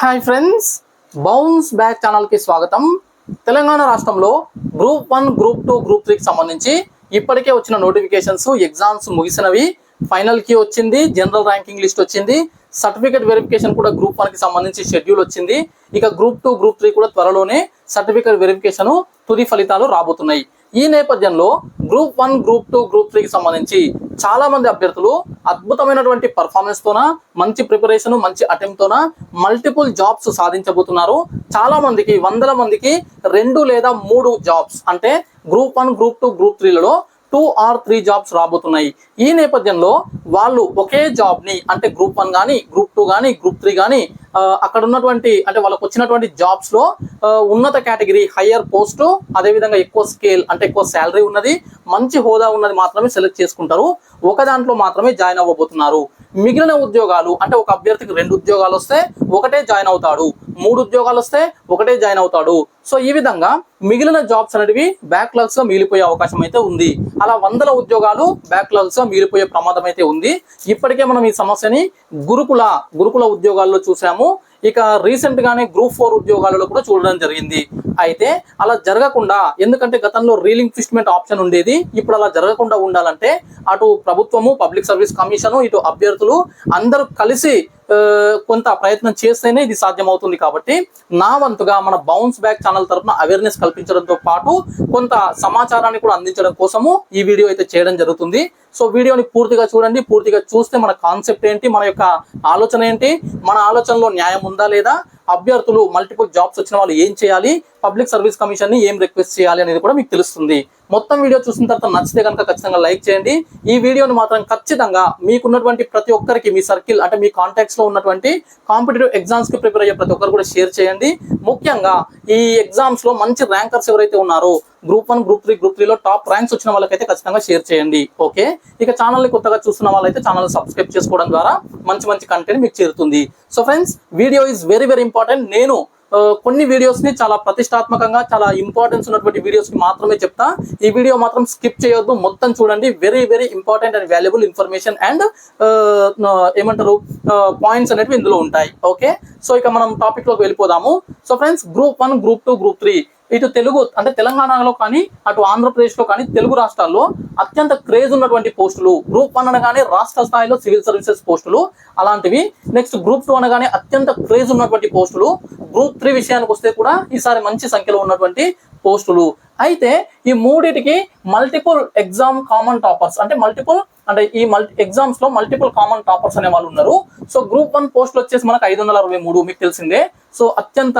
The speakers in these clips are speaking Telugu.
హాయ్ ఫ్రెండ్స్ బౌన్స్ బ్యాక్ ఛానల్కి స్వాగతం. తెలంగాణ రాష్ట్రంలో group one group two group త్రీకి సంబంధించి ఇప్పటికే వచ్చిన నోటిఫికేషన్స్ ఎగ్జామ్స్ ముగిసినవి. ఫైనల్కి వచ్చింది జనరల్ ర్యాంకింగ్ లిస్ట్ వచ్చింది. సర్టిఫికేట్ వెరిఫికేషన్ కూడా గ్రూప్ వన్కి సంబంధించి షెడ్యూల్ వచ్చింది. ఇక గ్రూప్ టూ గ్రూప్ త్రీ కూడా త్వరలోనే సర్టిఫికేట్ వెరిఫికేషన్ తుది ఫలితాలు రాబోతున్నాయి. ఈ నేపథ్యంలో group one group two group త్రీకి సంబంధించి చాలా మంది అభ్యర్థులు అద్భుతమైనటువంటి పర్ఫార్మెన్స్ తోన మంచి ప్రిపరేషన్ మంచి అటెంప్ట్ తోన మల్టిపుల్ జాబ్స్ సాధించబోతున్నారు. చాలా మందికి వందల మందికి రెండు లేదా మూడు జాబ్స్ అంటే group one group two group త్రీలలో two or three jobs రాబోతున్నాయి. ఈ నేపథ్యంలో వాళ్ళు ఒకే జాబ్ని అంటే గ్రూప్ వన్ కానీ గ్రూప్ టూ కానీ గ్రూప్ త్రీ కానీ అక్కడ ఉన్నటువంటి అంటే వాళ్ళకి వచ్చినటువంటి జాబ్స్లో ఉన్నత కేటగిరీ హయ్యర్ పోస్ట్ అదేవిధంగా ఎక్కువ స్కేల్ అంటే ఎక్కువ శాలరీ ఉన్నది మంచి హోదా ఉన్నది మాత్రమే సెలెక్ట్ చేసుకుంటారు. ఒక దాంట్లో మాత్రమే జాయిన్ అవ్వబోతున్నారు. మిగిలిన ఉద్యోగాలు అంటే ఒక అభ్యర్థికి రెండు ఉద్యోగాలు వస్తే ఒకటే జాయిన్ అవుతాడు. మూడు ఉద్యోగాలు వస్తే ఒకటే జాయిన్ అవుతాడు. సో ఈ విధంగా మిగిలిన జాబ్స్ అనేటివి బ్యాక్లాగ్స్గా మిగిలిపోయే అవకాశం అయితే ఉంది. అలా వందల ఉద్యోగాలు బ్యాక్లాగ్స్గా మిగిలిపోయే ప్రమాదం అయితే ఉంది. ఇప్పటికే మనం ఈ సమస్యని గురుకుల గురుకుల ఉద్యోగాల్లో చూసాము ఇక రీసెంట్ గానే గ్రూప్ ఫోర్ ఉద్యోగాలలో కూడా చూడడం జరిగింది. అయితే అలా జరగకుండా ఎందుకంటే గతంలో రీలింగ్ ఫిస్ట్మెంట్ ఆప్షన్ ఉండేది ఇప్పుడు అలా జరగకుండా ఉండాలంటే అటు ప్రభుత్వము పబ్లిక్ సర్వీస్ కమిషన్ ఇటు అభ్యర్థులు అందరూ కలిసి కొంత ప్రయత్నం చేస్తేనే ఇది సాధ్యమవుతుంది కాబట్టి నా వంతుగా మన బౌన్స్ బ్యాక్ ఛానల్ తరఫున అవేర్నెస్ కల్పించడంతో పాటు కొంత సమాచారాన్ని కూడా అందించడం కోసము ఈ వీడియో అయితే చేయడం జరుగుతుంది. సో వీడియోని పూర్తిగా చూడండి. పూర్తిగా చూస్తే మన కాన్సెప్ట్ ఏంటి? మన యొక్క ఆలోచన ఏంటి? మన ఆలోచనలో న్యాయం ఉందా లేదా? అభ్యర్థులు మల్టిపుల్ జాబ్స్ వచ్చిన వాళ్ళు ఏం చేయాలి? పబ్లిక్ సర్వీస్ కమిషన్ని ఏం రిక్వెస్ట్ చేయాలి అనేది కూడా మీకు తెలుస్తుంది. మొత్తం వీడియో చూసిన తర్వాత నచ్చితే కనుక ఖచ్చితంగా లైక్ చేయండి. ఈ వీడియోని మాత్రం ఖచ్చితంగా మీకున్నటువంటి ప్రతి ఒక్కరికి మీ సర్కిల్ అంటే మీ కాంటాక్ట్స్లో ఉన్నటువంటి కాంపిటేటివ్ ఎగ్జామ్స్కి ప్రిపేర్ అయ్యే ప్రతి ఒక్కరు కూడా షేర్ చేయండి. ముఖ్యంగా ఈ ఎగ్జామ్స్లో మంచి ర్యాంకర్స్ ఎవరైతే ఉన్నారో group one group three group త్రీలో టాప్ ర్యాంక్స్ వచ్చిన వాళ్ళకైతే ఖచ్చితంగా షేర్ చేయండి ఓకే? ఇక ఛానల్ని కొత్తగా చూస్తున్న వాళ్ళైతే ఛానల్ సబ్స్క్రైబ్ చేసుకోవడం ద్వారా మంచి మంచి కంటెంట్ మీకు చేరుతుంది. So friends video is very very important నేను కొన్ని వీడియోస్ని చాలా ప్రతిష్టాత్మకంగా చాలా ఇంపార్టెన్స్ ఉన్నటువంటి వీడియోస్కి మాత్రమే చెప్తా. ఈ వీడియో మాత్రం స్కిప్ చేయొద్దు. మొత్తం చూడండి. Very very important and valuable information and ఏమంటారు? పాయింట్స్ అనేవి ఇందులో ఉంటాయి. ఓకే? సో ఇక మనం టాపిక్లోకి వెళ్ళిపోదాము. So friends group one group two group three ఇటు తెలుగు అంటే తెలంగాణలో కానీ అటు ఆంధ్రప్రదేశ్లో కానీ తెలుగు రాష్ట్రాల్లో అత్యంత క్రేజ్ ఉన్నటువంటి పోస్టులు. గ్రూప్ వన్ అనగానే రాష్ట్ర స్థాయిలో సివిల్ సర్వీసెస్ పోస్టులు అలాంటివి. నెక్స్ట్ గ్రూప్ టూ అనగానే అత్యంత క్రేజ్ ఉన్నటువంటి పోస్టులు. గ్రూప్ త్రీ విషయానికి వస్తే కూడా ఈసారి మంచి సంఖ్యలో ఉన్నటువంటి పోస్టులు. అయితే ఈ మూడిటికి మల్టిపుల్ ఎగ్జామ్ కామన్ టాపర్స్ అంటే మల్టిపుల్ అంటే ఈ మల్టీ ఎగ్జామ్స్లో మల్టిపుల్ కామన్ టాపర్స్ అనే వాళ్ళు ఉన్నారు. సో గ్రూప్ వన్ పోస్టులు వచ్చేసి మనకు ఐదు వందల అరవై మూడు మీకు తెలిసిందే. సో అత్యంత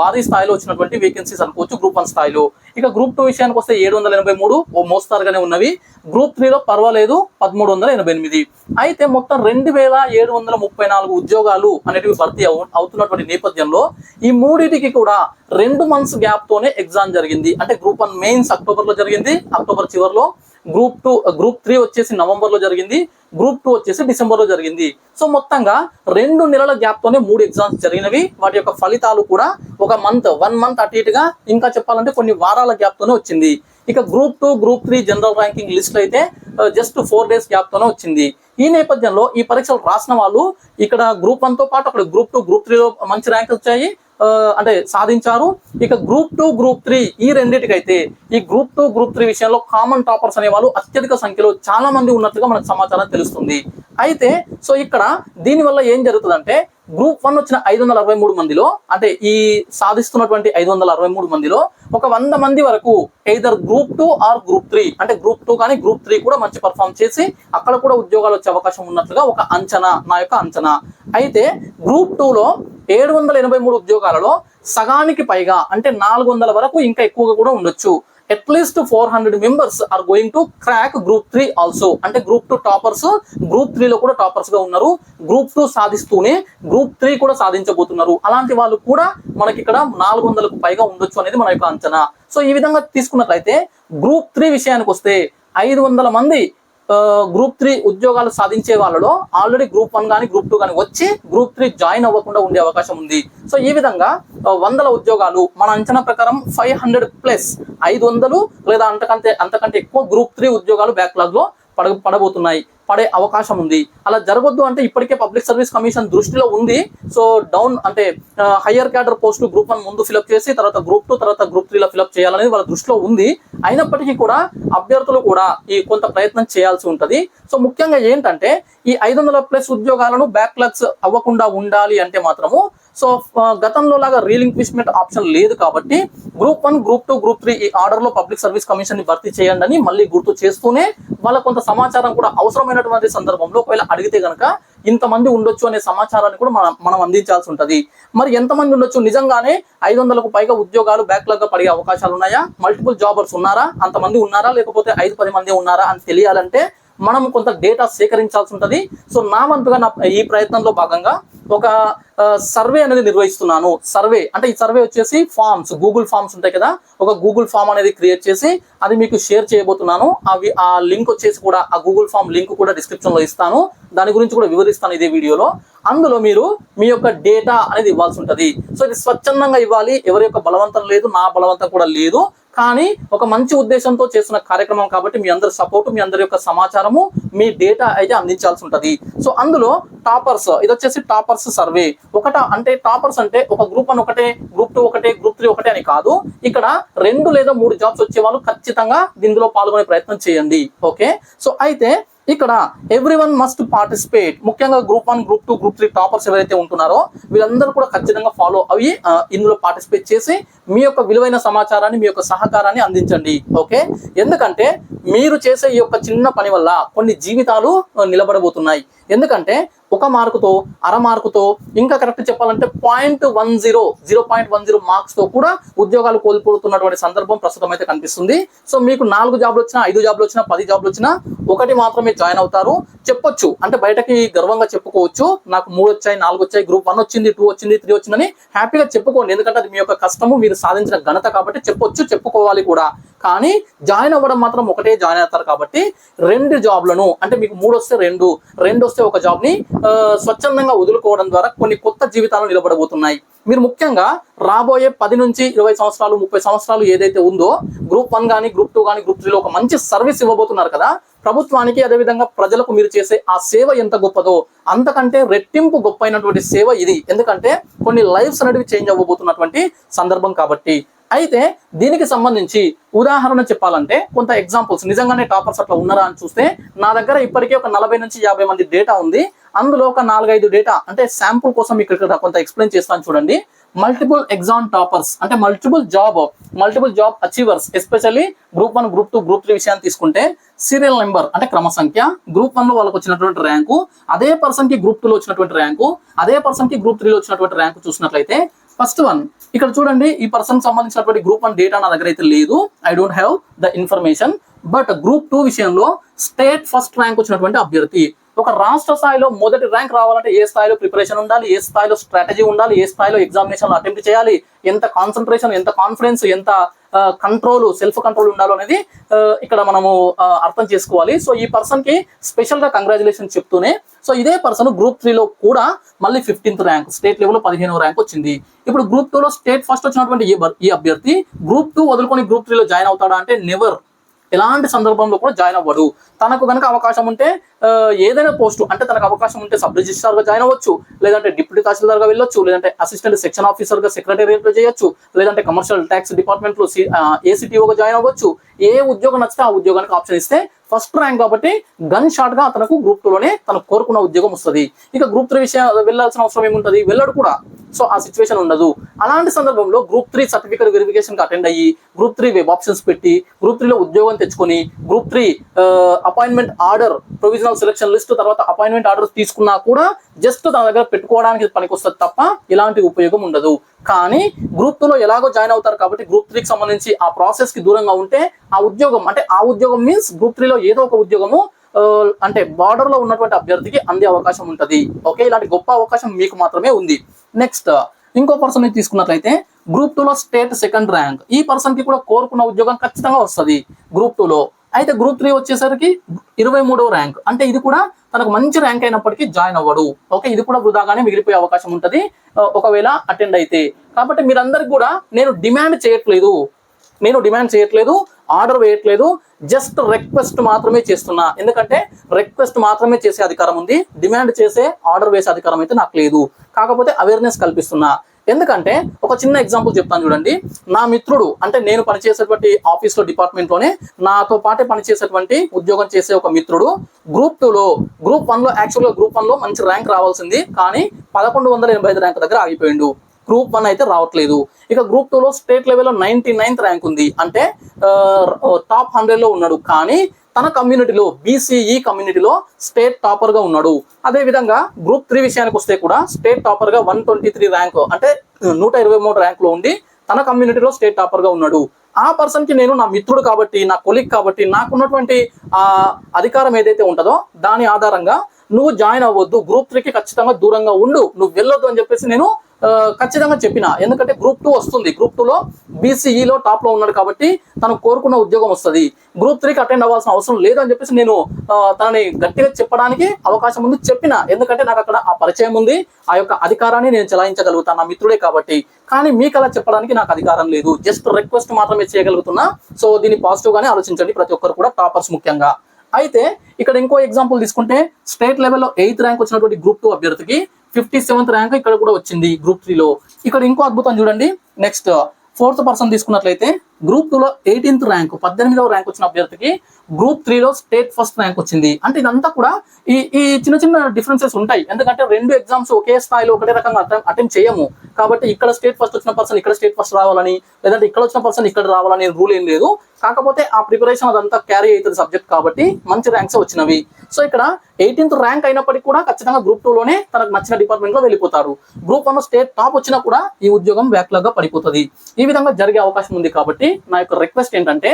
భారీ స్థాయిలో వచ్చినటువంటి వేకెన్సీస్ అనుకోవచ్చు గ్రూప్ వన్ స్థాయిలో. ఇక గ్రూప్ టూ విషయానికి వస్తే ఏడు వందల ఎనభై మూడు ఓ మోస్తారుగానే ఉన్నవి. గ్రూప్ త్రీలో పర్వాలేదు పదమూడు వందల ఎనభై ఎనిమిది. అయితే మొత్తం రెండు వేల ఏడు వందల ముప్పై నాలుగు ఉద్యోగాలు అనేటివి భర్తీ అవుతున్నటువంటి నేపథ్యంలో ఈ మూడింటికి కూడా రెండు మంత్స్ గ్యాప్ తోనే ఎగ్జామ్ జరిగింది. అంటే గ్రూప్ వన్ మెయిన్స్ అక్టోబర్లో జరిగింది అక్టోబర్ చివరిలో. గ్రూప్ టూ గ్రూప్ త్రీ వచ్చేసి నవంబర్లో జరిగింది గ్రూప్ టూ వచ్చేసి డిసెంబర్లో జరిగింది. సో మొత్తంగా రెండు నెలల గ్యాప్ తోనే మూడు ఎగ్జామ్స్ జరిగినవి. వాటి యొక్క ఫలితాలు కూడా ఒక మంత్ వన్ మంత్ అటు ఇటుగా ఇంకా చెప్పాలంటే కొన్ని వారాల గ్యాప్ తోనే వచ్చింది. ఇక group two group three general ranking list అయితే జస్ట్ ఫోర్ డేస్ గ్యాప్ తోనే వచ్చింది. ఈ నేపథ్యంలో ఈ పరీక్షలు రాసిన వాళ్ళు ఇక్కడ గ్రూప్ వన్తో పాటు అక్కడ గ్రూప్ టూ గ్రూప్ త్రీలో మంచి ర్యాంక్ వచ్చాయి. అంటే సాధించారు. ఇక గ్రూప్ టూ గ్రూప్ త్రీ ఈ రెండింటికైతే ఈ గ్రూప్ టూ గ్రూప్ త్రీ విషయంలో కామన్ టాపర్స్ అనే వాళ్ళు అత్యధిక సంఖ్యలో చాలా మంది ఉన్నట్టుగా మనకు సమాచారం తెలుస్తుంది. అయితే సో ఇక్కడ దీని వల్ల ఏం జరుగుతుందంటే గ్రూప్ వన్ వచ్చిన ఐదు వందల అరవై మూడు మందిలో అంటే ఈ సాధిస్తున్నటువంటి ఐదు వందల అరవై మూడు మందిలో ఒక వంద మంది వరకు either group two or group three అంటే గ్రూప్ టూ కానీ గ్రూప్ త్రీ కూడా మంచి పర్ఫామ్ చేసి అక్కడ కూడా ఉద్యోగాలు వచ్చే అవకాశం ఉన్నట్లుగా ఒక అంచనా నా యొక్క అంచనా. అయితే గ్రూప్ టూలో ఏడు వందల ఎనభై మూడు ఉద్యోగాలలో సగానికి పైగా అంటే నాలుగు వందల వరకు ఇంకా ఎక్కువగా కూడా ఉండొచ్చు. At least four hundred members are going to crack group three also అంటే గ్రూప్ టూ టాపర్స్ గ్రూప్ త్రీలో కూడా టాపర్స్గా ఉన్నారు. గ్రూప్ టూ సాధిస్తూనే గ్రూప్ త్రీ కూడా సాధించబోతున్నారు. అలాంటి వాళ్ళు కూడా మనకి ఇక్కడ నాలుగు వందలకు పైగా ఉండొచ్చు అనేది మన యొక్క అంచనా. సో ఈ విధంగా తీసుకున్నట్లయితే గ్రూప్ త్రీ విషయానికి వస్తే ఐదు వందల మంది గ్రూప్ త్రీ ఉద్యోగాలు సాధించే వాళ్ళలో ఆల్రెడీ గ్రూప్ వన్ కానీ గ్రూప్ టూ కానీ వచ్చి గ్రూప్ త్రీ జాయిన్ అవ్వకుండా ఉండే అవకాశం ఉంది. సో ఈ విధంగా వందల ఉద్యోగాలు మన అంచనా ప్రకారం ఫైవ్ హండ్రెడ్ ప్లస్ ఐదు వందలు లేదా అంతకంటే అంతకంటే ఎక్కువ గ్రూప్ త్రీ ఉద్యోగాలు బ్యాక్లాగ్లో పడ పడబోతున్నాయి. పడే అవకాశం ఉంది. అలా జరగొద్దు అంటే ఇప్పటికే పబ్లిక్ సర్వీస్ కమిషన్ దృష్టిలో ఉంది. సో డౌన్ అంటే higher cadre post group one ముందు ఫిలప్ చేసి తర్వాత గ్రూప్ టూ తర్వాత గ్రూప్ త్రీలో ఫిలప్ చేయాలనేది వాళ్ళ దృష్టిలో ఉంది. అయినప్పటికీ కూడా అభ్యర్థులు కూడా ఈ కొంత ప్రయత్నం చేయాల్సి ఉంటుంది. సో ముఖ్యంగా ఏంటంటే ఈ ఐదు వందల ప్లస్ ఉద్యోగాలను బ్యాక్లాగ్స్ అవ్వకుండా ఉండాలి అంటే మాత్రము సో గతంలో లాగా రీలింక్విష్మెంట్ ఆప్షన్ లేదు కాబట్టి group one group two group three ఈ ఆర్డర్లో పబ్లిక్ సర్వీస్ కమిషన్ని భర్తీ చేయండి అని మళ్ళీ గుర్తు చేస్తూనే వాళ్ళ కొంత సమాచారం కూడా అవసరమైనటువంటి సందర్భంలో ఒకవేళ అడిగితే గనక ఇంతమంది ఉండొచ్చు అనే సమాచారాన్ని కూడా మనం మనం అందించాల్సి ఉంటుంది. మరి ఎంతమంది ఉండొచ్చు? నిజంగానే ఐదు వందలకు పైగా ఉద్యోగాలు బ్యాక్లాగ్గా పడే అవకాశాలు ఉన్నాయా? మల్టిపుల్ జాబర్స్ ఉన్నారా? అంతమంది ఉన్నారా? లేకపోతే ఐదు పది మంది ఉన్నారా? అని తెలియాలంటే మనం కొంత డేటా సేకరించాల్సి ఉంటుంది. సో నా వంతుగా నా ఈ ప్రయత్నంలో భాగంగా ఒక సర్వే అనేది నిర్వహిస్తున్నాను. సర్వే అంటే ఈ సర్వే వచ్చేసి ఫామ్స్ గూగుల్ ఫామ్స్ ఉంటాయి కదా. ఒక గూగుల్ ఫామ్ అనేది క్రియేట్ చేసి అది మీకు షేర్ చేయబోతున్నాను. అవి ఆ లింక్ వచ్చేసి కూడా ఆ గూగుల్ ఫామ్ లింక్ కూడా డిస్క్రిప్షన్లో ఇస్తాను. దాని గురించి కూడా వివరిస్తాను ఇదే వీడియోలో అందులో మీరు మీ యొక్క డేటా అనేది ఇవ్వాల్సి ఉంటుంది సో ఇది స్వచ్ఛందంగా ఇవ్వాలి. ఎవరి యొక్క బలవంతం లేదు నా బలవంతం కూడా లేదు. కానీ ఒక మంచి ఉద్దేశంతో చేస్తున్న కార్యక్రమం కాబట్టి మీ అందరి సపోర్ట్ మీ అందరి యొక్క సమాచారము మీ డేటా అయితే అందించాల్సి ఉంటుంది సో అందులో టాపర్స్ ఇది వచ్చేసి టాపర్స్ సర్వే ఒకట అంటే టాపర్స్ అంటే ఒక గ్రూప్ అని ఒకటే గ్రూప్ టూ ఒకటే గ్రూప్ త్రీ ఒకటే అని కాదు. ఇక్కడ రెండు లేదా మూడు జాబ్స్ వచ్చే వాళ్ళు ఖచ్చితంగా ఇందులో పాల్గొనే ప్రయత్నం చేయండి. ఓకే సో అయితే ఇక్కడ ఎవ్రీ వన్ మస్ట్ పార్టిసిపేట్ ముఖ్యంగా group one group two group three toppers ఎవరైతే ఉంటున్నారో వీళ్ళందరూ కూడా ఖచ్చితంగా ఫాలో అయ్యి ఇందులో పార్టిసిపేట్ చేసి మీ యొక్క విలువైన సమాచారాన్ని మీ యొక్క సహకారాన్ని అందించండి. ఓకే? ఎందుకంటే మీరు చేసే ఈ యొక్క చిన్న పని వల్ల కొన్ని జీవితాలు నిలబడబోతున్నాయి. ఎందుకంటే ఒక మార్కుతో అర మార్కుతో ఇంకా కరెక్ట్ చెప్పాలంటే point one zero zero point one zero మార్క్స్తో కూడా ఉద్యోగాలు కోల్పోతున్నటువంటి సందర్భం ప్రస్తుతం అయితే కనిపిస్తుంది. సో మీకు నాలుగు జాబ్లు వచ్చినా ఐదు జాబ్లు వచ్చినా పది జాబ్లు వచ్చినా ఒకటి మాత్రమే జాయిన్ అవుతారు. చెప్పొచ్చు. అంటే బయటకి గర్వంగా చెప్పుకోవచ్చు. నాకు మూడు వచ్చాయి నాలుగు వచ్చాయి గ్రూప్ వన్ వచ్చింది టూ వచ్చింది త్రీ వచ్చిందని హ్యాపీగా చెప్పుకోండి. ఎందుకంటే అది మీ యొక్క కష్టము మీరు సాధించిన ఘనత కాబట్టి చెప్పొచ్చు చెప్పుకోవాలి కూడా. కానీ జాయిన్ అవ్వడం మాత్రం ఒకటే జాయిన్ అవుతారు కాబట్టి రెండు జాబ్లను అంటే మీకు మూడు వస్తే రెండు రెండు వస్తే ఒక జాబ్ని స్వచ్ఛందంగా వదులుకోవడం ద్వారా కొన్ని కొత్త జీవితాలు నిలబడబోతున్నాయి. మీరు ముఖ్యంగా రాబోయే పది నుంచి ఇరవై సంవత్సరాలు ముప్పై సంవత్సరాలు ఏదైతే ఉందో గ్రూప్ వన్ కానీ గ్రూప్ టూ కానీ గ్రూప్ త్రీలో ఒక మంచి సర్వీస్ ఇవ్వబోతున్నారు కదా ప్రభుత్వానికి అదేవిధంగా ప్రజలకు మీరు చేసే ఆ సేవ ఎంత గొప్పదో అంతకంటే రెట్టింపు గొప్ప అయినటువంటి సేవ ఇది. ఎందుకంటే కొన్ని లైఫ్స్ అనేవి చేంజ్ అవ్వబోతున్నటువంటి సందర్భం కాబట్టి. అయితే దీనికి సంబంధించి ఉదాహరణ చెప్పాలంటే కొంత ఎగ్జాంపుల్స్ నిజంగానే టాపర్స్ అట్లా ఉన్నారా అని చూస్తే నా దగ్గర ఇప్పటికే ఒక నలభై నుంచి యాభై మంది డేటా ఉంది. అందులో ఒక నాలుగైదు డేటా అంటే శాంపుల్ కోసం మీకు ఇక్కడ కొంత ఎక్స్ప్లెయిన్ చేస్తాను చూడండి. మల్టిపుల్ ఎగ్జామ్ టాపర్స్ అంటే multiple job multiple job achievers especially group one group two group three విషయాన్ని తీసుకుంటే సీరియల్ నెంబర్ అంటే క్రమ సంఖ్య గ్రూప్ వన్లో వాళ్ళకి వచ్చినటువంటి ర్యాంకు అదే పర్సన్కి గ్రూప్ టూలో వచ్చినటువంటి ర్యాంకు అదే పర్సన్కి గ్రూప్ త్రీలో వచ్చినటువంటి ర్యాంకు చూసినట్లయితే ఫస్ట్ వన్ ఇక్కడ చూడండి ఈ పర్సన్ సంబంధించినటువంటి గ్రూప్ వన్ డేటా నా దగ్గర అయితే లేదు I don't have the information but group two విషయంలో స్టేట్ ఫస్ట్ ర్యాంక్ వచ్చినటువంటి అభ్యర్థి ఒక రాష్ట్ర స్థాయిలో మొదటి ర్యాంక్ రావాలంటే ఏ స్థాయిలో ప్రిపరేషన్ ఉండాలి? ఏ స్థాయిలో స్ట్రాటజీ ఉండాలి? ఏ స్థాయిలో ఎగ్జామినేషన్ అటెంప్ట్ చేయాలి? ఎంత కాన్సన్ట్రేషన్ ఎంత కాన్ఫిడెన్స్ ఎంత కంట్రోల్ సెల్ఫ్ కంట్రోల్ ఉండాలో అనేది ఇక్కడ మనము అర్థం చేసుకోవాలి. సో ఈ పర్సన్కి స్పెషల్గా కంగ్రాచులేషన్ చెప్తూనే సో ఇదే పర్సన్ గ్రూప్ త్రీలో కూడా మళ్ళీ ఫిఫ్టీన్త్ ర్యాంక్ స్టేట్ లెవెల్ పదిహేనవ ర్యాంక్ వచ్చింది. ఇప్పుడు గ్రూప్ టూలో స్టేట్ ఫస్ట్ వచ్చినటువంటి ఈ ఈ అభ్యర్థి గ్రూప్ టూ వదులుకొని గ్రూప్ త్రీలో జాయిన్ అవుతాడా అంటే నెవర్ ఎలాంటి సందర్భంలో కూడా జాయిన్ అవ్వడు తనకు కనుక అవకాశం ఉంటే ఏదైనా పోస్టు అంటే తనకు అవకాశం ఉంటే సబ్ రిజిస్ట్రార్గా జాయిన్ అవ్వచ్చు. లేదంటే డిప్యూటీ తహసీల్దార్గా వెళ్ళొచ్చు. లేదంటే అసిస్టెంట్ సెక్షన్ ఆఫీసర్గా చేయొచ్చు. లేదంటే కమర్షియల్ ట్యాక్స్ డిపార్ట్మెంట్లో ఏసీటీఓ జాయిన్ అవ్వచ్చు. ఏ ఉద్యోగం నచ్చితే ఆ ఉద్యోగానికి ఆప్షన్ ఇస్తే ఫస్ట్ ర్యాంక్ కాబట్టి గన్ షాట్గా అతనికి గ్రూప్ టూ లోనే తను కోరుకున్న ఉద్యోగం వస్తుంది. ఇక గ్రూప్ త్రీ విషయం వెళ్ళాల్సిన అవసరం ఏముంటది? వెళ్ళడు కూడా. సో ఆ సిచ్యువేషన్ ఉండదు. అలాంటి సందర్భంలో గ్రూప్ త్రీ సర్టిఫికేట్ వెరిఫికేషన్కి అటెండ్ అయ్యి గ్రూప్ త్రీ వెబ్ ఆప్షన్స్ పెట్టి గ్రూప్ త్రీలో ఉద్యోగం తెచ్చుకొని group three appointment order provisional selection list తర్వాత అపాయింట్మెంట్ ఆర్డర్ తీసుకున్నా కూడా జస్ట్ తన దగ్గర పెట్టుకోవడానికి పనికొస్తుంది తప్ప ఇలాంటి ఉపయోగం ఉండదు. కానీ గ్రూప్ టూలో ఎలాగో జాయిన్ అవుతారు కాబట్టి గ్రూప్ త్రీకి సంబంధించి ఆ ప్రాసెస్కి దూరంగా ఉంటే ఆ ఉద్యోగం అంటే ఆ ఉద్యోగం మీన్స్ గ్రూప్ త్రీలో ఏదో ఒక ఉద్యోగము అంటే బార్డర్లో ఉన్నటువంటి అభ్యర్థికి అందే అవకాశం ఉంటుంది. ఓకే ఇలాంటి గొప్ప అవకాశం మీకు మాత్రమే ఉంది. నెక్స్ట్ ఇంకో పర్సన్ తీసుకున్నట్లయితే గ్రూప్ టూలో స్టేట్ సెకండ్ ర్యాంక్ ఈ పర్సన్కి కూడా కోరుకున్న ఉద్యోగం ఖచ్చితంగా వస్తుంది. గ్రూప్ టూలో అయితే గ్రూప్ త్రీ వచ్చేసరికి ఇరవై మూడవ ర్యాంక్ అంటే ఇది కూడా తనకు మంచి ర్యాంక్ అయినప్పటికీ జాయిన్ అవ్వడు. ఓకే ఇది కూడా వృధాగానే మిగిలిపోయే అవకాశం ఉంటుంది. ఒకవేళ అటెండ్ అయితే. కాబట్టి మీరందరికి కూడా నేను డిమాండ్ చేయట్లేదు. నేను డిమాండ్ చేయట్లేదు. ఆర్డర్ వేయట్లేదు. జస్ట్ రిక్వెస్ట్ మాత్రమే చేస్తున్నా. ఎందుకంటే రిక్వెస్ట్ మాత్రమే చేసే అధికారం ఉంది. డిమాండ్ చేసే ఆర్డర్ వేసే అధికారం అయితే నాకు లేదు. కాకపోతే అవేర్నెస్ కల్పిస్తున్నా. ఎందుకంటే ఒక చిన్న ఎగ్జాంపుల్ చెప్తాను చూడండి. నా మిత్రుడు అంటే నేను పనిచేసేటువంటి ఆఫీస్లో డిపార్ట్మెంట్లోనే నాతో పాటే పనిచేసేటువంటి ఉద్యోగం చేసే ఒక మిత్రుడు. గ్రూప్ టూలో గ్రూప్ వన్లో యాక్చువల్గా గ్రూప్ వన్లో మంచి ర్యాంక్ రావాల్సింది. కానీ పదకొండు వందల ఎనభై ఐదు ర్యాంక్ దగ్గర ఆగిపోయిండు. గ్రూప్ వన్ అయితే రావట్లేదు. ఇక గ్రూప్ టూలో స్టేట్ లెవెల్లో నైన్టీ నైన్త్ ర్యాంక్ ఉంది. అంటే టాప్ హండ్రెడ్లో ఉన్నాడు. కానీ తన కమ్యూనిటీలో బీసీఈ కమ్యూనిటీలో స్టేట్ టాపర్గా ఉన్నాడు. అదే విధంగా గ్రూప్ త్రీ విషయానికి వస్తే కూడా స్టేట్ టాపర్గా వన్ ట్వంటీ త్రీ ర్యాంక్ అంటే నూట ఇరవై మూడు ర్యాంక్లో ఉండి తన కమ్యూనిటీలో స్టేట్ టాపర్గా ఉన్నాడు. ఆ పర్సన్కి నేను నా మిత్రుడు కాబట్టి నా కొలిక్ కాబట్టి నాకున్నటువంటి ఆ అధికారం ఏదైతే ఉంటుందో దాని ఆధారంగా నువ్వు జాయిన్ అవ్వద్దు గ్రూప్ త్రీకి ఖచ్చితంగా దూరంగా ఉండు నువ్వు వెళ్ళొద్దు అని చెప్పేసి నేను ఖచ్చితంగా చెప్పిన. ఎందుకంటే గ్రూప్ టూ వస్తుంది. గ్రూప్ టూలో బీసీఈలో టాప్లో ఉన్నాడు కాబట్టి తను కోరుకున్న ఉద్యోగం వస్తుంది. గ్రూప్ త్రీకి అటెండ్ అవ్వాల్సిన అవసరం లేదు అని చెప్పేసి నేను తనని గట్టిగా చెప్పడానికి అవకాశం ఉంది చెప్పిన. ఎందుకంటే నాకు అక్కడ ఆ పరిచయం ఉంది. ఆ యొక్క అధికారాన్ని నేను చెలాయించగలుగుతాను నా మిత్రుడే కాబట్టి. కానీ మీకు అలా చెప్పడానికి నాకు అధికారం లేదు. జస్ట్ రిక్వెస్ట్ మాత్రమే చేయగలుగుతున్నా. సో దీన్ని పాజిటివ్ గానే ఆలోచించండి. ప్రతి ఒక్కరు కూడా టాపర్స్ ముఖ్యంగా. అయితే ఇక్కడ ఇంకో ఎగ్జాంపుల్ తీసుకుంటే స్టేట్ లెవెల్లో ఎయిత్ ర్యాంక్ వచ్చినటువంటి గ్రూప్ టూ అభ్యర్థికి ఫిఫ్టీ సెవెంత్ ర్యాంక్ ఇక్కడ కూడా వచ్చింది గ్రూప్ త్రీలో ఇక్కడ ఇంకో అద్భుతం చూడండి. నెక్స్ట్ ఫోర్త్ పర్సన్ తీసుకున్నట్లయితే గ్రూప్ టూలో ఎయిటీన్త్ ర్యాంక్ పద్దెనిమిదవ ర్యాంక్ వచ్చిన అభ్యర్థికి గ్రూప్ త్రీలో స్టేట్ ఫస్ట్ ర్యాంక్ వచ్చింది. అంటే ఇదంతా కూడా ఈ ఈ చిన్న చిన్న డిఫరెన్సెస్ ఉంటాయి. ఎందుకంటే రెండు ఎగ్జామ్స్ ఒకే స్థాయిలో ఒకటే రకంగా అటెంప్ట్ చేయము. కాబట్టి ఇక్కడ స్టేట్ ఫస్ట్ వచ్చిన పర్సన్ ఇక్కడ స్టేట్ ఫస్ట్ రావాలని లేదంటే ఇక్కడ వచ్చిన పర్సన్ ఇక్కడ రావాలని రూల్ ఏం లేదు. కాకపోతే ఆ ప్రిపరేషన్ అదంతా క్యారీ అవుతుంది సబ్జెక్ట్ కాబట్టి మంచి ర్యాంక్స్ వచ్చినవి. సో ఇక్కడ ఎయిటీన్త్ ర్యాంక్ అయినప్పటికీ కూడా ఖచ్చితంగా గ్రూప్ టూలోనే తనకు నచ్చిన డిపార్ట్మెంట్లో వెళ్ళిపోతారు. గ్రూప్ వన్ స్టేట్ టాప్ వచ్చినా కూడా ఈ ఉద్యోగం బ్యాక్లాగ్గా పడిపోతుంది. ఈ విధంగా జరిగే అవకాశం ఉంది కాబట్టి నా యొక్క రిక్వెస్ట్ ఏంటంటే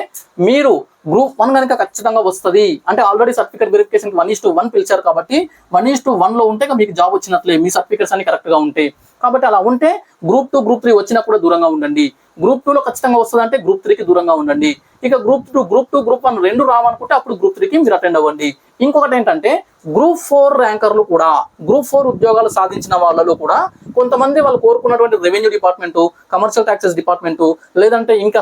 మీరు గ్రూప్ వన్ కనుక ఖచ్చితంగా వస్తుంది. అంటే already certificate verification one is to one పిలిచారు కాబట్టి వన్ ఈస్ టు వన్లో ఉంటే మీకు జాబ్ వచ్చినట్లే. మీ సర్టిఫికేట్స్ అన్ని కరెక్ట్గా ఉంటాయి కాబట్టి అలా ఉంటే గ్రూప్ టూ గ్రూప్ త్రీ వచ్చినా కూడా దూరంగా ఉండండి. గ్రూప్ టూలో ఖచ్చితంగా వస్తుంది అంటే గ్రూప్ త్రీకి దూరంగా ఉండండి. ఇక group two group two group one రెండు రావనుకుంటే అప్పుడు గ్రూప్ త్రీకి మీరు అటెండ్ అవ్వండి. ఇంకొకటి ఏంటంటే గ్రూప్ ఫోర్ ర్యాంకర్లు కూడా గ్రూప్ ఫోర్ ఉద్యోగాలు సాధించిన వాళ్ళలో కూడా కొంతమంది వాళ్ళు కోరుకున్నటువంటి revenue department commercial taxes department లేదంటే ఇంకా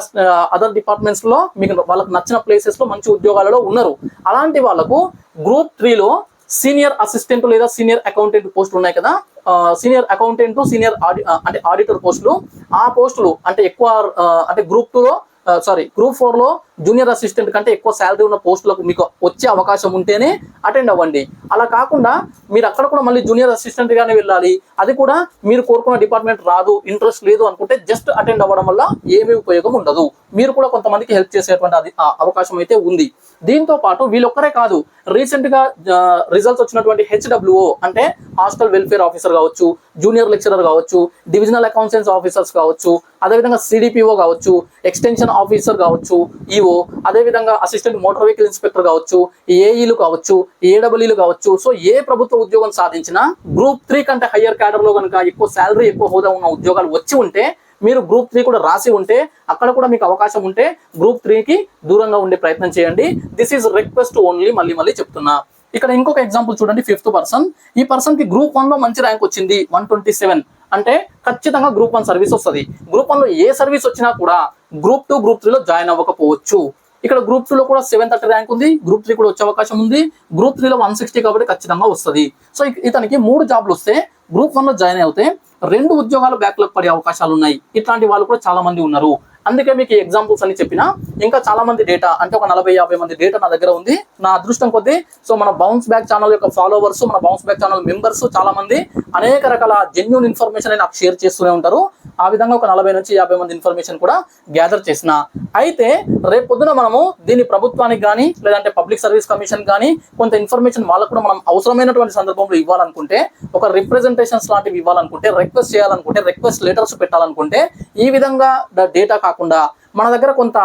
అదర్ డిపార్ట్మెంట్స్లో మీకు వాళ్ళకి నచ్చిన ప్లేసెస్లో మంచి ఉద్యోగాలలో ఉన్నారు. అలాంటి వాళ్ళకు గ్రూప్ త్రీలో సీనియర్ అసిస్టెంట్ లేదా సీనియర్ అకౌంటెంట్ పోస్టులు ఉన్నాయి కదా. సీనియర్ అకౌంటెంట్ సీనియర్ ఆడి అంటే ఆడిటర్ పోస్టులు. ఆ పోస్టులు అంటే ఎక్కువ అంటే గ్రూప్ టూలో సారీ గ్రూప్ ఫోర్లో జూనియర్ అసిస్టెంట్ కంటే ఎక్కువ శాలరీ ఉన్న పోస్టులకు మీకు వచ్చే అవకాశం ఉంటేనే అటెండ్ అవ్వండి. అలా కాకుండా మీరు అక్కడ కూడా మళ్ళీ జూనియర్ అసిస్టెంట్ గానే వెళ్ళాలి. అది కూడా మీరు కోరుకున్న డిపార్ట్మెంట్ రాదు ఇంట్రెస్ట్ లేదు అనుకుంటే జస్ట్ అటెండ్ అవ్వడం వల్ల ఏమీ ఉపయోగం ఉండదు. మీరు కూడా కొంతమందికి హెల్ప్ చేసేటువంటి అది అవకాశం అయితే ఉంది. దీంతో పాటు వీళ్ళొక్కరే కాదు రీసెంట్గా రిజల్ట్స్ వచ్చినటువంటి హెచ్డబ్ల్యూఓ అంటే హాస్టల్ వెల్ఫేర్ ఆఫీసర్ కావచ్చు జూనియర్ లెక్చరర్ కావచ్చు డివిజనల్ అకౌంటెన్స్ ఆఫీసర్స్ కావచ్చు అదేవిధంగా సిడిపిఓ కావచ్చు ఎక్స్టెన్షన్ ఆఫీసర్ కావచ్చు ఈఓ అదేవిధంగా అసిస్టెంట్ మోటార్ వెహికల్ ఇన్స్పెక్టర్ కావచ్చు ఏఈలు కావచ్చు ఏడబ్ల్యూలు కావచ్చు. సో ఏ ప్రభుత్వ ఉద్యోగం సాధించినా గ్రూప్ త్రీ కంటే హయ్యర్ క్యాడర్లో కనుక ఎక్కువ శాలరీ ఎక్కువ హోదా ఉన్న ఉద్యోగాలు వచ్చి ఉంటే మీరు గ్రూప్ త్రీ కూడా రాసి ఉంటే అక్కడ కూడా మీకు అవకాశం ఉంటే గ్రూప్ త్రీకి దూరంగా ఉండే ప్రయత్నం చేయండి. దిస్ ఈజ్ రిక్వెస్ట్ ఓన్లీ మళ్ళీ మళ్ళీ చెప్తున్నా. ఇక్కడ ఇంకొక ఎగ్జాంపుల్ చూడండి ఫిఫ్త్ పర్సన్ ఈ పర్సన్కి గ్రూప్ వన్లో మంచి ర్యాంక్ వచ్చింది వన్ ట్వంటీ సెవెన్ అంటే ఖచ్చితంగా గ్రూప్ వన్ సర్వీస్ వస్తుంది. గ్రూప్ వన్లో ఏ సర్వీస్ వచ్చినా కూడా గ్రూప్ టూ గ్రూప్ త్రీలో జాయిన్ అవ్వకపోవచ్చు. ఇక్కడ గ్రూప్ టూ లో కూడా సెవెన్ థర్టీ ర్యాంక్ ఉంది గ్రూప్ త్రీ కూడా వచ్చే అవకాశం ఉంది. గ్రూప్ త్రీలో వన్ సిక్స్టీ కాబట్టి ఖచ్చితంగా వస్తుంది. సో ఇతనికి మూడు జాబ్లు వస్తే గ్రూప్ వన్లో జాయిన్ అవుతే రెండు ఉద్యోగాలు బ్యాక్లాగ్ పడే అవకాశాలు ఉన్నాయి. ఇట్లాంటి వాళ్ళు కూడా చాలా మంది ఉన్నారు. అందుకే మీకు ఎగ్జాంపుల్స్ అని చెప్పిన ఇంకా చాలా మంది డేటా అంటే ఒక నలభై యాభై మంది డేటా నా దగ్గర ఉంది. నా అదృష్టం కొద్దీ సో మన బౌన్స్ బ్యాక్ ఛానల్ యొక్క ఫాలోవర్స్ మన బౌన్స్ బ్యాక్ ఛానల్ మెంబర్స్ చాలా మంది అనేక రకాల జెన్యున్ ఇన్ఫర్మేషన్ నాకు షేర్ చేస్తూనే ఉంటారు. ఆ విధంగా ఒక నలభై నుంచి యాభై మంది ఇన్ఫర్మేషన్ కూడా గ్యాదర్ చేసిన. అయితే రేపు పొద్దున మనము దీన్ని ప్రభుత్వానికి కానీ లేదంటే పబ్లిక్ సర్వీస్ కమిషన్ కానీ కొంత ఇన్ఫర్మేషన్ వాళ్ళకు కూడా మనం అవసరమైనటువంటి సందర్భంలో ఇవ్వాలనుకుంటే ఒక రిప్రజెంటేషన్స్ లాంటివి ఇవ్వాలనుకుంటే రిక్వెస్ట్ చేయాలనుకుంటే రిక్వెస్ట్ లెటర్స్ పెట్టాలనుకుంటే ఈ విధంగా డేటా కాకుండా మన దగ్గర కొంత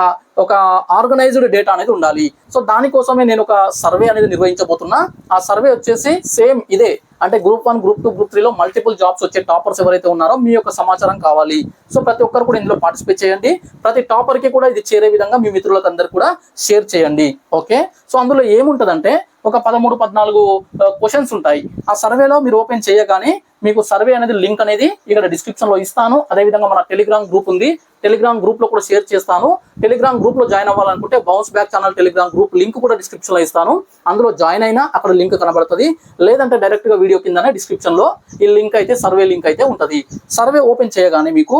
ఒక ఆర్గనైజ్డ్ డేటా అనేది ఉండాలి. సో దానికోసమే నేను ఒక సర్వే అనేది నిర్వహించబోతున్నా. ఆ సర్వే వచ్చేసి సేమ్ ఇదే. అంటే group one group two group త్రీలో మల్టిపుల్ జాబ్స్ వచ్చే టాపర్స్ ఎవరైతే ఉన్నారో మీ యొక్క సమాచారం కావాలి. సో ప్రతి ఒక్కరు కూడా ఇందులో పార్టిసిపేట్ చేయండి. ప్రతి టాపర్కి కూడా ఇది చేరే విధంగా మీ మిత్రులకు అందరు కూడా షేర్ చేయండి. ఓకే? సో అందులో ఏముంటదంటే ఒక పదమూడు పద్నాలుగు క్వశ్చన్స్ ఉంటాయి. ఆ సర్వేలో మీరు ఓపెన్ చేయగానే మీకు సర్వే అనేది లింక్ అనేది ఇక్కడ డిస్క్రిప్షన్లో ఇస్తాను. అదేవిధంగా మన టెలిగ్రామ్ గ్రూప్ ఉంది. టెలిగ్రామ్ గ్రూప్లో కూడా షేర్ చేస్తాను. టెలిగ్రామ్ గ్రూప్లో జాయిన్ అవ్వాలనుకుంటే bounce back channel telegram group link కూడా డిస్క్రిప్షన్లో ఇస్తాను. అందులో జాయిన్ అయినా అక్కడ లింక్ కనబడుతుంది. లేదంటే డైరెక్ట్గా వీడియో కిందనే డిస్క్రిప్షన్లో ఈ లింక్ అయితే సర్వే లింక్ అయితే ఉంటుంది. సర్వే ఓపెన్ చేయగానే మీకు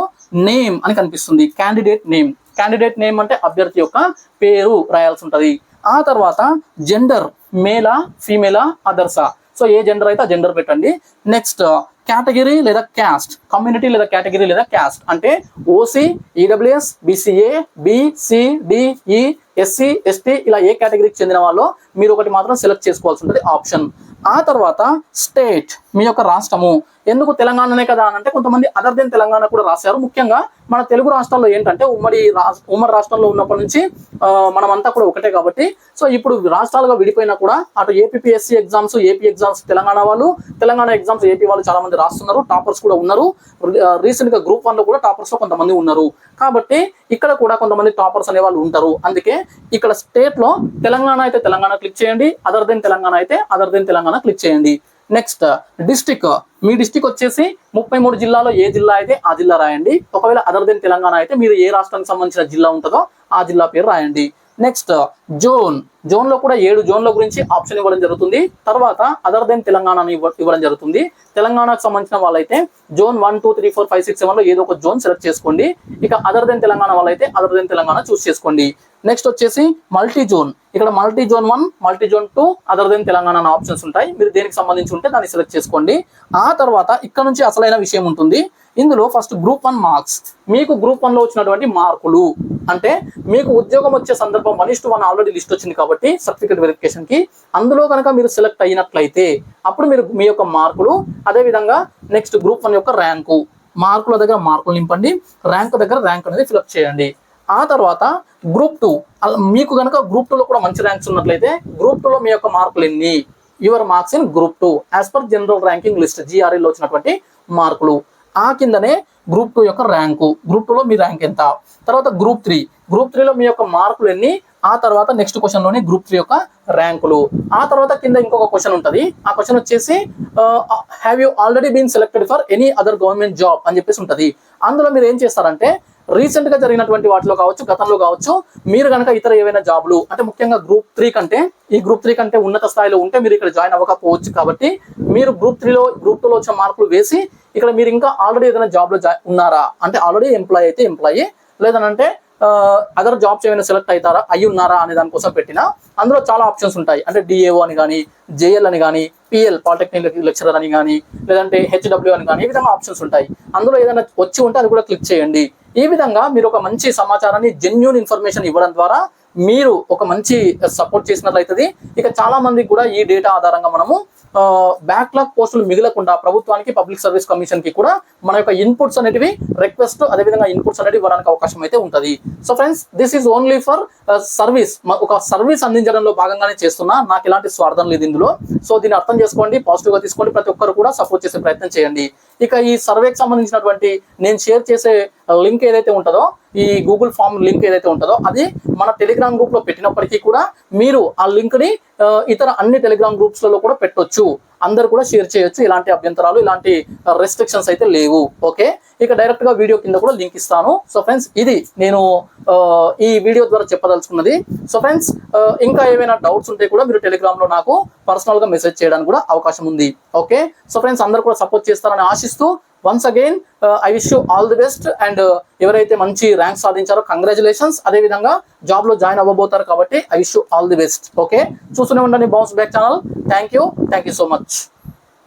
నేమ్ అని కనిపిస్తుంది. క్యాండిడేట్ నేమ్ క్యాండిడేట్ నేమ్ అంటే అభ్యర్థి యొక్క పేరు రాయాల్సి ఉంటుంది. ఆ తర్వాత జెండర్ మేలా ఫీమేలా అదర్సా సో ఏ జెండర్ అయితే ఆ జెండర్ పెట్టండి. నెక్స్ట్ కేటగిరీ uh, లేదా క్యాస్ట్ కమ్యూనిటీ లేదా కేటగిరీ లేదా క్యాస్ట్ అంటే OC EWS BCA BCDE SC ST ఇలా ఏ కేటగిరీకి చెందిన వాళ్ళు మీరు ఒకటి మాత్రం సెలెక్ట్ చేసుకోవాల్సి ఉంటుంది ఆప్షన్ ఆ తర్వాత స్టేట్ మీ యొక్క రాష్ట్రము. ఎందుకు తెలంగాణనే కదా అని అంటే కొంతమంది అదర్ దెన్ తెలంగాణ కూడా రాశారు. ముఖ్యంగా మన తెలుగు రాష్ట్రాల్లో ఏంటంటే ఉమ్మడి రా- ఉమ్మడి రాష్ట్రంలో ఉన్నప్పటి నుంచి మనమంతా కూడా ఒకటే కాబట్టి. సో ఇప్పుడు రాష్ట్రాలుగా విడిపోయినా కూడా అటు APSC exams AP exams Telangana వాళ్ళు తెలంగాణ ఎగ్జామ్స్ ఏపీ వాళ్ళు చాలా మంది రాస్తున్నారు. టాపర్స్ కూడా ఉన్నారు. రీసెంట్గా గ్రూప్ వన్లో కూడా టాపర్స్లో కొంతమంది ఉన్నారు. కాబట్టి ఇక్కడ కూడా కొంతమంది టాపర్స్ అనే వాళ్ళు ఉంటారు. అందుకే ఇక్కడ స్టేట్లో తెలంగాణ అయితే తెలంగాణ క్లిక్ చేయండి. అదర్ దెన్ తెలంగాణ అయితే అదర్ దెన్ తెలంగాణ క్లిక్ చేయండి. నెక్స్ట్ డిస్టిక్ మీ డిస్టిక్ వచ్చేసి ముప్పై మూడు జిల్లాలో ఏ జిల్లా అయితే ఆ జిల్లా రాయండి. ఒకవేళ అదర్ దెన్ తెలంగాణ అయితే మీరు ఏ రాష్ట్రానికి సంబంధించిన జిల్లా ఉంటుందో ఆ జిల్లా పేరు రాయండి. Next zone. జోన్లో కూడా ఏడు జోన్ల గురించి ఆప్షన్ ఇవ్వడం జరుగుతుంది. తర్వాత అదర్ దెన్ తెలంగాణ ఇవ్వడం జరుగుతుంది. తెలంగాణకు సంబంధించిన వాళ్ళైతే zone one two three four five six సెవెన్లో ఏదో ఒక జోన్ సెలెక్ట్ చేసుకోండి. ఇక అదర్ దెన్ తెలంగాణ వాళ్ళైతే అదర్ దెన్ తెలంగాణ చూస్ చేసుకోండి. నెక్స్ట్ వచ్చేసి మల్టీ జోన్. ఇక్కడ multi zone one multi zone two other than Telangana options ఉంటాయి. మీరు దేనికి సంబంధించి ఉంటే దాన్ని సెలెక్ట్ చేసుకోండి. ఆ తర్వాత ఇక్కడ నుంచి అసలైన విషయం ఉంటుంది. ఇందులో ఫస్ట్ గ్రూప్ వన్ మార్క్స్ మీకు గ్రూప్ వన్లో వచ్చినటువంటి మార్కులు. అంటే మీకు ఉద్యోగం వచ్చే సందర్భం one is to one already list వచ్చింది కాబట్టి సర్టిఫికేట్ వెరిఫికేషన్కి అందులో కనుక మీరు సెలెక్ట్ అయినట్లయితే అప్పుడు మీరు మీ యొక్క మార్కులు అదే విధంగా నెక్స్ట్ గ్రూప్ వన్ యొక్క ర్యాంకు మార్కుల దగ్గర మార్కులు నింపండి. ర్యాంక్ దగ్గర ర్యాంక్ అనేది ఫిలప్ చేయండి. ఆ తర్వాత గ్రూప్ టూ మీకు కనుక గ్రూప్ టూలో కూడా మంచి ర్యాంక్స్ ఉన్నట్లయితే గ్రూప్ టూలో మీ యొక్క మార్కులు ఎన్ని? Your marks in group two as per general ranking list జీఆర్ఎల్లో వచ్చినటువంటి మార్కులు. ఆ కిందనే గ్రూప్ టూ యొక్క ర్యాంకు గ్రూప్ టూలో మీ ర్యాంక్ ఎంత? తర్వాత గ్రూప్ త్రీ గ్రూప్ త్రీలో మీ యొక్క మార్కులు ఎన్ని? ఆ తర్వాత నెక్స్ట్ క్వశ్చన్లోనే గ్రూప్ త్రీ యొక్క ర్యాంకులు ఆ తర్వాత కింద ఇంకొక క్వశ్చన్ ఉంటుంది. ఆ క్వశ్చన్ వచ్చేసి have you already been selected for any other government job అని చెప్పేసి ఉంటుంది. అందులో మీరు ఏం చేస్తారంటే రీసెంట్గా జరిగినటువంటి వాటిలో కావచ్చు గతంలో కావచ్చు మీరు కనుక ఇతర ఏవైనా జాబ్లు అంటే ముఖ్యంగా గ్రూప్ త్రీ కంటే ఈ గ్రూప్ త్రీ కంటే ఉన్నత స్థాయిలో ఉంటే మీరు ఇక్కడ జాయిన్ అవ్వకపోవచ్చు కాబట్టి మీరు గ్రూప్ త్రీలో గ్రూప్ టూలో వచ్చే మార్కులు వేసి ఇక్కడ మీరు ఇంకా ఆల్రెడీ ఏదైనా జాబ్లో ఉన్నారా? అంటే ఆల్రెడీ ఎంప్లాయ్ అయితే ఎంప్లాయీ లేదనంటే అదర్ జాబ్స్ ఏమైనా సెలెక్ట్ అవుతారా? అయ్యి ఉన్నారా అనే దానికోసం పెట్టిన అందులో చాలా ఆప్షన్స్ ఉంటాయి. అంటే డిఏఓ అని కానీ జేఎల్ అని కానీ పిఎల్ పాలిటెక్నిక్ లెక్చరర్ అని కానీ లేదంటే హెచ్డబ్ల్యూ అని కానీ ఈ విధంగా ఆప్షన్స్ ఉంటాయి. అందులో ఏదైనా వచ్చి ఉంటే అది కూడా క్లిక్ చేయండి. ఈ విధంగా మీరు ఒక మంచి సమాచారాన్ని జెన్యున్ ఇన్ఫర్మేషన్ ఇవ్వడం ద్వారా మీరు ఒక మంచి సపోర్ట్ చేసినట్లయితుంది. ఇక చాలా మందికి కూడా ఈ డేటా ఆధారంగా మనము బ్యాక్లాగ్ పోస్టులు మిగలకుండా ప్రభుత్వానికి పబ్లిక్ సర్వీస్ కమిషన్కి కూడా మన యొక్క ఇన్పుట్స్ అనేటివి రిక్వెస్ట్ అదేవిధంగా ఇన్పుట్స్ అనేటివి ఇవ్వడానికి అవకాశం అయితే ఉంటుంది. So friends this is only for service ఒక సర్వీస్ అందించడంలో భాగంగానే చేస్తున్నా. నాకు ఎలాంటి స్వార్థం లేదు ఇందులో. సో దీన్ని అర్థం చేసుకోండి పాజిటివ్గా తీసుకోండి ప్రతి ఒక్కరు కూడా సపోర్ట్ చేసే ప్రయత్నం చేయండి. ఇక ఈ సర్వేకి సంబంధించినటువంటి నేను షేర్ చేసే లింక్ ఏదైతే ఉంటుందో ఈ గూగుల్ ఫామ్ లింక్ ఏదైతే ఉంటుందో అది మన టెలిగ్రామ్ టెలిగ్రామ్ గ్రూప్లో పెట్టినప్పటికీ కూడా మీరు ఆ లింక్ని ఇతర అన్ని టెలిగ్రామ్ గ్రూప్స్లలో కూడా పెట్టొచ్చు. అందరు కూడా షేర్ చేయొచ్చు. ఇలాంటి అభ్యంతరాలు ఇలాంటి రెస్ట్రిక్షన్స్ అయితే లేవు. ఓకే? ఇక డైరెక్ట్గా వీడియో కింద కూడా లింక్ ఇస్తాను. సో ఫ్రెండ్స్ ఇది నేను ఈ వీడియో ద్వారా చెప్పదలుచుకున్నది. సో ఫ్రెండ్స్ ఇంకా ఏమైనా డౌట్స్ ఉంటే కూడా మీరు టెలిగ్రామ్లో నాకు పర్సనల్గా మెసేజ్ చేయడానికి కూడా అవకాశం ఉంది. ఓకే? సో ఫ్రెండ్స్ అందరు కూడా సపోర్ట్ చేస్తారని ఆశిస్తూ once again I wish you all the best and ఎవరైతే మంచి ర్యాంక్ సాధించారో కంగ్రాచులేషన్స్ అదే విధంగా జాబ్లో జాయిన్ అవ్వబోతారు కాబట్టి I wish you all the best okay చూస్తూనే ఉండండి bounce back channel thank you thank you so much